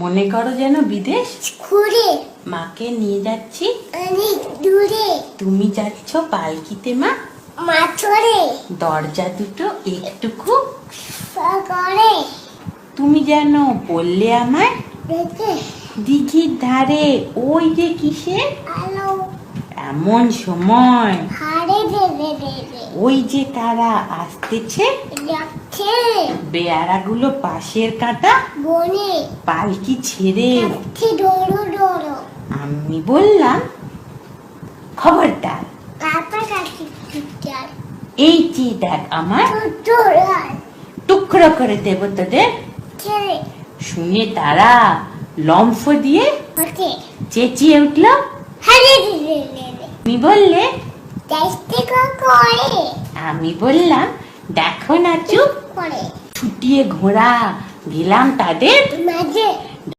মনে করো যেন বিদেশ? ঘুরে। মাকে নিয়ে যাচ্ছি। অনেক দূরে। তুমি যাচ্ছ পালকিতে মা? মাথরে দরজা দুটো একটুকু। করে তুমি যেন বললে আমায় দিঘির ধারে ওই যে কিসে আলো। এমন সময়। ওই যে তারা আসতেছে। যাচ্ছে। বেয়ারাগুলো পাশের কাটা? বনে। পালকি ছেড়ে। ডোরো ডোরো। আমি বললাম খবরদার। এই যে দেখ আমার। টুকরো করে দেব তোদের। শুনে তারা লম্ফ দিয়ে চেঁচিয়ে উঠল। তুমি বললে আমি বললাম দেখো না চুপ। করে। ছুটিয়ে ঘোড়া দিলাম তাদের মাঝে